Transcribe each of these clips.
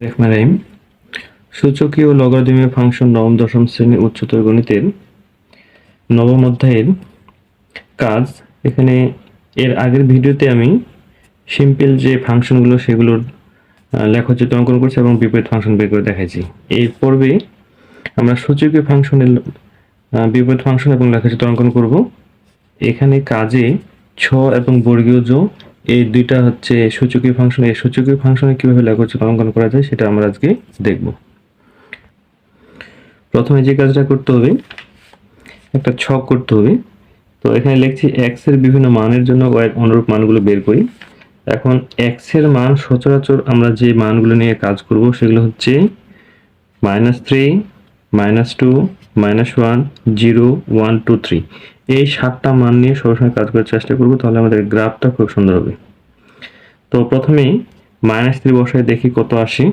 রহমানিম সূচকীয় লগারিদমীয় ফাংশন নবম, দশম শ্রেণি উচ্চতর গণিতের নবম অধ্যায়ের কাজ। এখানে এর আগের ভিডিওতে আমি সিম্পল যে ফাংশনগুলো সেগুলোর লেখচিত্র অঙ্কন করছি এবং বিপরীত ফাংশন বের করে দেখাইছি। এই পর্বে আমরা সূচকীয় ফাংশনের বিপরীত ফাংশন এবং লেখচিত্র অঙ্কন করব। এখানে কাজে ছ এবং বর্গীয় জ এই দুইটা হচ্ছে সূচকীয় ফাংশন এই সূচকীয় ফাংশনে কীভাবে লেখচিত্র অঙ্কন করা যায় সেটা আমরা আজকে দেখব। প্রথমে যে কাজটা করতে হবে, একটা ছক করতে হবে। তো এখানে লিখছি এক্সের বিভিন্ন মানের জন্য y অনুরূপ মানগুলো বের করি। এখন এক্সের মান সচরাচর আমরা যে মানগুলো নিয়ে কাজ করব সেগুলো হচ্ছে minus three, minus two minus one, zero, one, two, three. এই সাতটা মান নিয়ে সবসময় কাজ করার চেষ্টা করব, তাহলে আমাদের গ্রাফটা খুব সুন্দর হবে। তো প্রথমেই মাইনাস থ্রি বসায় দেখি কত আসে।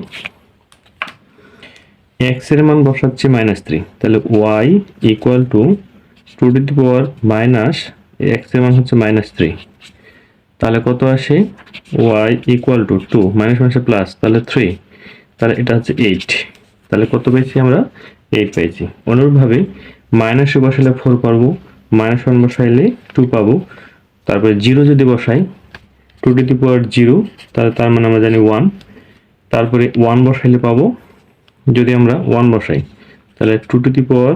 এক্সের মান বসাচ্ছি মাইনাস থ্রি। তাহলে Y equal to two to power minus এক্সের মান হচ্ছে মাইনাস থ্রি। তাহলে কত আসে? Y equal to two minus মাইনাসে প্লাস তাহলে থ্রি তাহলে এটা হচ্ছে এইট তাহলে কত পেয়েছি আমরা? এইট পেয়েছি। অনুরূপভাবে মাইনাসে বসালে ফোর পারব মাইনাস ওয়ান বসাইলে টু পাবো। তারপরে জিরো যদি বসাই two to the power zero তাহলে তার মানে আমরা জানি ওয়ান তারপরে ওয়ান বসাইলে পাবো, যদি আমরা ওয়ান বসাই, তাহলে two to the power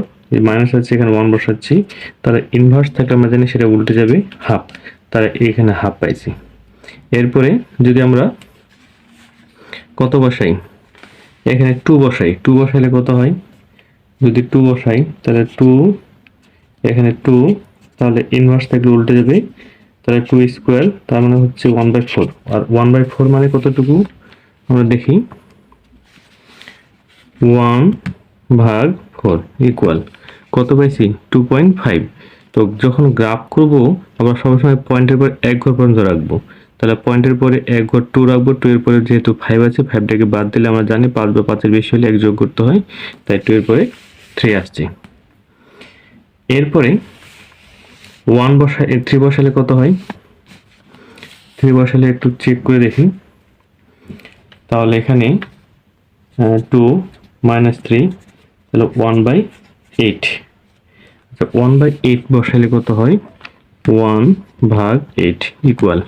minus আছে, এখানে ওয়ান বসাচ্ছি। তাহলে ইনভার্স থাকলে আমরা জানি সেটা উল্টে যাবে হাফ তাহলে এখানে হাফ পাইছি। এরপরে যদি আমরা কত বসাই, এখানে টু বসাই টু বসাইলে কত হয়? যদি টু বসাই, তাহলে টু এখানে টু তাহলে ইনভার্স থাকলে উল্টে যাবে। তাহলে টু স্কোয়ার তার মানে হচ্ছে ওয়ান বাই ফোর আর ওয়ান বাই ফোর মানে কতটুকু? আমরা দেখি। ওয়ান ভাগ ফোর ইকুয়াল কত পাইছি? টু পয়েন্ট ফাইভ তো যখন গ্রাফ করব, আমরা সবসময় পয়েন্টের পর এক ঘর পর্যন্ত রাখব। তাহলে পয়েন্টের পরে এক ঘর টু রাখব। টু এর পরে যেহেতু ফাইভ আছে ফাইভটাকে বাদ দিলে আমরা জানি পাঁচ বা পাঁচের বেশি হলে এক যোগ করতে হয়। তাই টু এর পরে থ্রি আসছে। এরপরে ওয়ান বসা থ্রি বসালে কত হয়? থ্রি বসালে একটু চেক করে দেখি। তাহলে এখানে টু মাইনাস থ্রি তাহলে ওয়ান বাই এইট আচ্ছা ওয়ান বাই এইট বসালে কত হয়? ওয়ান ভাগ এইট ইকুয়াল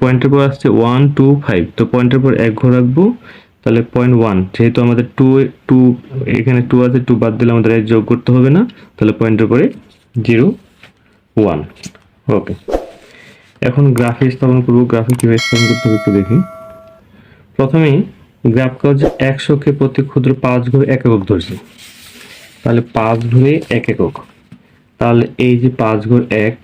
পয়েন্টের পর আসছে ওয়ান টু ফাইভ তো পয়েন্টের পর এক ঘর রাখব। তাহলে পয়েন্ট ওয়ান যেহেতু আমাদের টু টু এখানে টু আছে টু বাদ দিলে আমাদের যোগ করতে হবে না। তাহলে পয়েন্টের পরে জিরো ওয়ান ওকে এখন গ্রাফে স্থাপন করব। গ্রাফে কীভাবে স্থাপন করতে হবে একটু দেখি। প্রথমেই গ্রাফ কাজ একশোকে প্রতি ক্ষুদ্র পাঁচ ঘরে এক একক ধরছি। তাহলে পাঁচ ঘরে এক একক। তাহলে এই যে পাঁচ ঘর এক,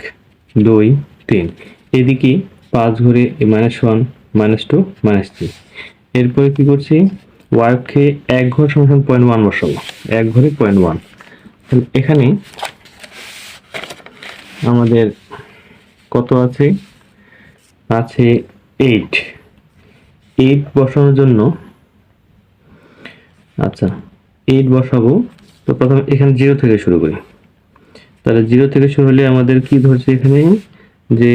দুই, তিন। এদিকে পাঁচ ঘরে minus one minus two minus three এরপরে কি করছি? ওয়াইফকে এক ঘর সমান পয়েন্ট ওয়ান বসাবো। এক ঘরে পয়েন্ট ওয়ান এখানে আমাদের কত আছে? আছে এইট এইট বসানোর জন্য আচ্ছা এইট বসাবো। তো প্রথমে এখানে জিরো থেকে শুরু করি। তাহলে জিরো থেকে শুরু হলে আমাদের কি ধরছে এখানে? যে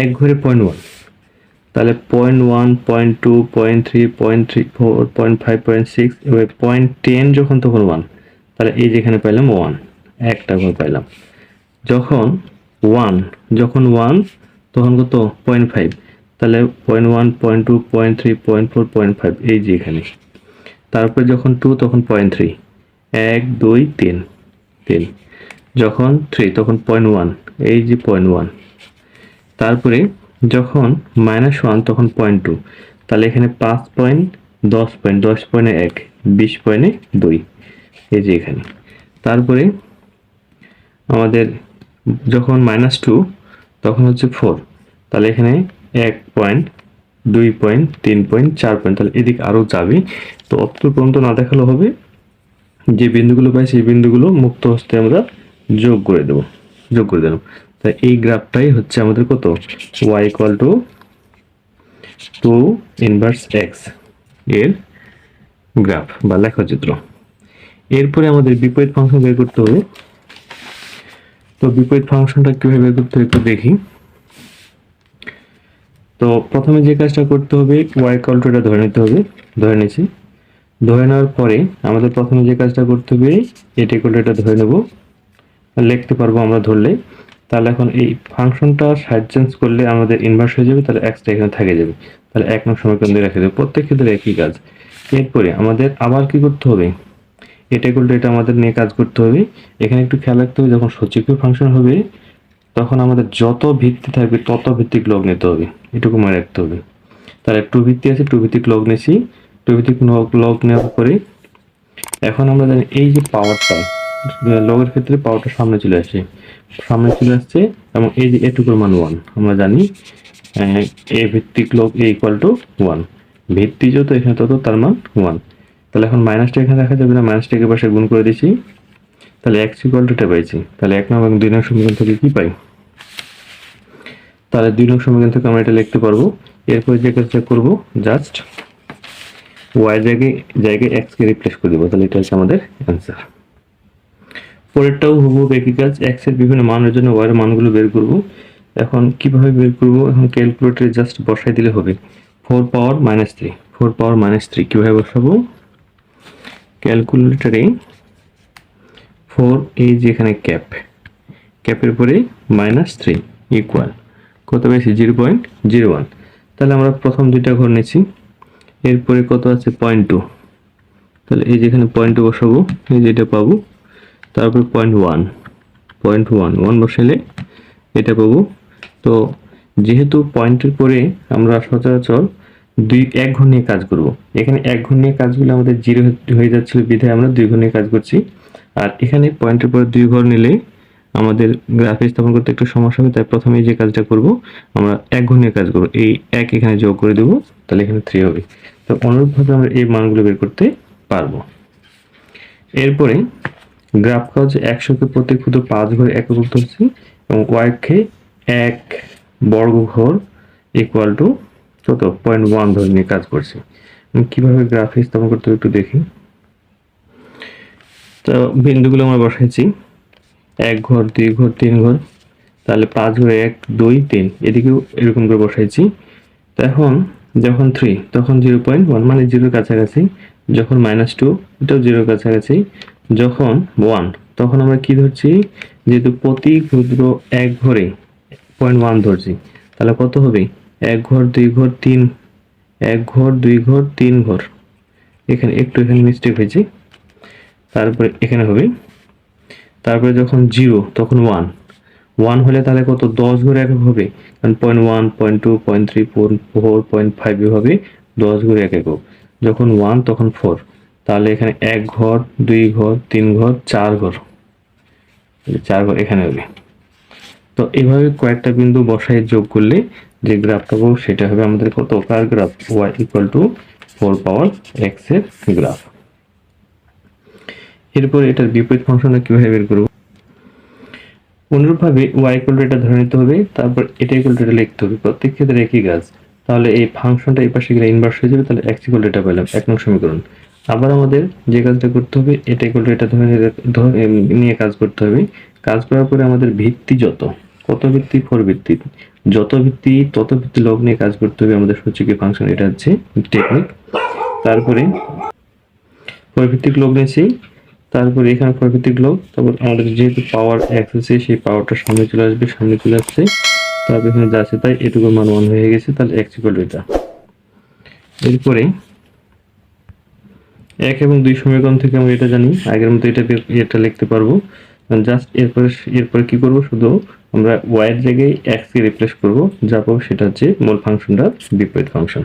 এক ঘরে পয়েন্ট ওয়ান তাহলে point one point two point three point three four point five point six এবার পয়েন্ট টেন যখন তখন ওয়ান তাহলে এই যেখানে পাইলাম ওয়ান একটা ঘর পাইলাম। যখন ওয়ান যখন ওয়ান তখন কত? পয়েন্ট ফাইভ তাহলে point one point two point three point four point five এই যে এখানে। তারপরে যখন টু তখন পয়েন্ট থ্রি এক, দুই, তিন তিন। যখন থ্রি তখন পয়েন্ট ওয়ান এই যে পয়েন্ট ওয়ান তারপরে যখন মাইনাস ওয়ান তখন পয়েন্ট টু তাহলে এখানে পাঁচ পয়েন্ট দশ পয়েন্ট দশ পয়েন্টে এক, বিশ পয়েন্টে দুই। এই যে এখানে। তারপরে আমাদের যখন মাইনাস টু তখন হচ্ছে ফোর তাহলে এখানে এক পয়েন্ট দুই পয়েন্ট তিন পয়েন্ট চার পয়েন্ট তাহলে এদিকে আরও যাবে। তো অত পর্যন্ত না দেখাল হবে। যে বিন্দুগুলো পাই, সেই বিন্দুগুলো মুক্ত হস্তে আমরা যোগ করে দেবো। যোগ করে দিলাম। তাই এই গ্রাফটাই হচ্ছে আমাদের কত? Y equal to two inverse এক্সের গ্রাফ বা লেখচিত্র। এরপরে আমাদের বিপরীত ফাংশন বের করতে হবে। তো বিপরীত ফাংশনটা কীভাবে বের করতে হবে একটু দেখি। তো প্রথমে যে কাজটা করতে হবে ওয়াই কন্ট্রোলটা ধরে নিতে হবে, ধরে নিয়েছি। ধরে নেওয়ার পরে আমাদের প্রথমে যে কাজটা করতে হবে, এটা এটা ধরে নেব। লিখতে পারব আমরা ধরলে। তাহলে এখন এই ফাংশনটা সাইড চেঞ্জ করলে আমাদের ইনভার্স হয়ে যাবে, তাহলে এক্সটা এখানে থেকে যাবে। তাহলে এক নং সমীকরণ রেখে দেবে। প্রত্যেক ক্ষেত্রে একই কাজ। এরপরে আমাদের আবার কি করতে হবে? এটা করলে এটা আমাদের নিয়ে কাজ করতে হবে। এখানে একটু খেয়াল রাখতে হবে, যখন সচিকীয় ফাংশন হবে, তখন আমাদের যত ভিত্তি থাকবে, তত ভিত্তিক লগ নিতে হবে। এটুকু মনে রাখতে হবে। তাহলে টু ভিত্তি আছে টু ভিত্তিক লগ নিয়েছি। টু ভিত্তিক লগ নেওয়ার পরে এখন আমরা জানি এই যে পাওয়ারটা লগের ক্ষেত্রে পাওয়ারটা সামনে চলে আসছে সামনে আসছে এবং এই যে এটুকুর মান ওয়ান আমরা জানি এ ভিত্তিক লোক এ ইকুয়াল টু ওয়ান ভিত্তি যত এখানে তত তার মান ওয়ান তাহলে এখন মাইনাসটা এখানে দেখা যাবে না মাইনাসটাকে পাশে গুণ করে দিচ্ছি তাহলে এক্স ইকুয়াল টুটা পাইছি। তাহলে এক নম্বর এবং দুই নম্বর সমীকরণ থেকে কি পাই? তাহলে দুই নম্বর সমীকরণ থেকে আমরা এটা লিখতে পারব। এরপরে যে কাজটা করব জাস্ট ওয়াই জায়গায় জায়গায় এক্সকে রিপ্লেস করে দেবো। তাহলে এটা হচ্ছে আমাদের অ্যান্সার পরেরটাও হব একই কাজ এক্সের বিভিন্ন মানের জন্য ওয়াই এর মানগুলো বের করব। এখন কীভাবে বের করব? এখন ক্যালকুলেটরে জাস্ট বসাই দিলে হবে। Four power minus three four power minus three কীভাবে বসাবো? ক্যালকুলেটরে ফোর এই যে এখানে ক্যাপ ক্যাপের পরে মাইনাস থ্রি ইকুয়াল কত পেয়েছি? জিরো পয়েন্ট জিরো ওয়ান তাহলে আমরা প্রথম দুইটা ঘর নিয়েছি। এরপরে কত আছে? পয়েন্ট টু তাহলে এই যেখানে পয়েন্ট টু বসাবো, এই যেটা পাবো। তারপর point one point one one বসালে এটা পাবো। তো যেহেতু পয়েন্টের পরে আমরা সচরাচর দুই এক ঘর নিয়ে কাজ করব। এখানে এক ঘর নিয়ে কাজগুলো আমাদের জিরো হয়ে যাচ্ছিল, বিধায় আমরা দুই ঘর নিয়ে কাজ করছি। আর এখানে পয়েন্টের পরে দুই ঘর নিলে আমাদের গ্রাফে স্থাপন করতে একটু সমস্যা হবে, তাই প্রথমে যে কাজটা করব, আমরা এক ঘর নিয়ে কাজ করব। এই এক এখানে যোগ করে দেবো, তাহলে এখানে থ্রি হবে। তো অনুরূপভাবে আমরা এই মানগুলো বের করতে পারব। এরপরে গ্রাফ কাজ একশোকে প্রতি ক্ষুদ্র পাঁচ ঘর একক ধরছি এবং ওয়াইকে এক বর্গ ঘর ইকুয়াল টু কত পয়েন্ট ওয়ান ধরে নিয়ে কাজ করছি। কীভাবে গ্রাফে স্থাপন করতে একটু দেখি। তো বিন্দুগুলো আমরা বসাইছি। এক ঘর, দুই ঘর, তিন ঘর। তাহলে পাঁচ ঘরে এক, দুই, তিন। এদিকেও এরকম করে বসাইছি। তো এখন যখন থ্রি তখন জিরো পয়েন্ট ওয়ান মানে জিরোর কাছাকাছি। যখন মাইনাস টু এটাও জিরোর কাছাকাছি। যখন ওয়ান তখন আমরা কি ধরছি? যেহেতু প্রতি ক্ষুদ্র এক ঘরে পয়েন্ট ওয়ান ধরছি, তাহলে কত হবে? এক ঘর, দুই ঘর, তিন, এক ঘর, দুই ঘর, তিন ঘর। এখানে একটু এখানে মিস্টেক হয়েছে। তারপরে এখানে হবে। তারপরে যখন জিরো তখন ওয়ান ওয়ান হলে তাহলে কত? দশ ঘরে একক হবে। কারণ point one point two point three four four point five হবে। দশ ঘরে এক একক। যখন ওয়ান তখন ফোর তাহলে এখানে এক ঘর, দুই ঘর, তিন ঘর, চার ঘর। চার ঘর এখানে হবে। তো এইভাবে কয়েকটা বিন্দু বসায় যোগ করলে যে গ্রাফ পাবো সেটা হবে আমাদের কত? কার graph Y equal to four power এক্সের গ্রাফ। এরপর এটার বিপরীত ফাংশনটা কীভাবে বের করব? অনুরূপভাবে ওয়াই ইকুয়াল টু এটা ধরে নিতে হবে, তারপর এটা ইকুয়াল টু এটা লিখতে হবে। প্রত্যেক ক্ষেত্রে একই কাজ। তাহলে এই ফাংশনটা এই পাশে গেলে ইনভার্স হয়ে যাবে, তাহলে এক্স ইকুয়াল টু এটা পেলাম এক নং সমীকরণ। আবার আমাদের যে কাজটা করতে হবে, এটা টু এটা ধরে নিয়ে কাজ করতে হবে। কাজ করার পরে আমাদের ভিত্তি যত, কত ভিত্তি ফোর ভিত্তি, যত ভিত্তি, তত ভিত্তি লগ নিয়ে কাজ করতে হবে আমাদের সূচকে ফাংশন এটা হচ্ছে টেকনিক তারপরে ভিত্তিক লগ নিয়েছি, তারপরে এখানে প্রাকৃতিক লোক তারপর আমাদের যেহেতু পাওয়ার আছে, সেই পাওয়ারটা সামনে চলে আসবে, সামনে চলে আসছে। তারপর এখানে যা আছে তাই এটুকু মান ওয়ান হয়ে গেছে, তাহলে ইকুয়াল এটা। এরপরে এক এবং দুই সমীকরণ থেকে আমরা এটা জানি, আগের মতো এটা এটা লিখতে পারব। জাস্ট এরপরে এরপরে কি করব? শুধু আমরা ওয়াইয়ের জায়গায় এক্স কে রিপ্লেস করব। যা পাবো সেটা হচ্ছে মূল ফাংশনটা বিপরীত ফাংশন।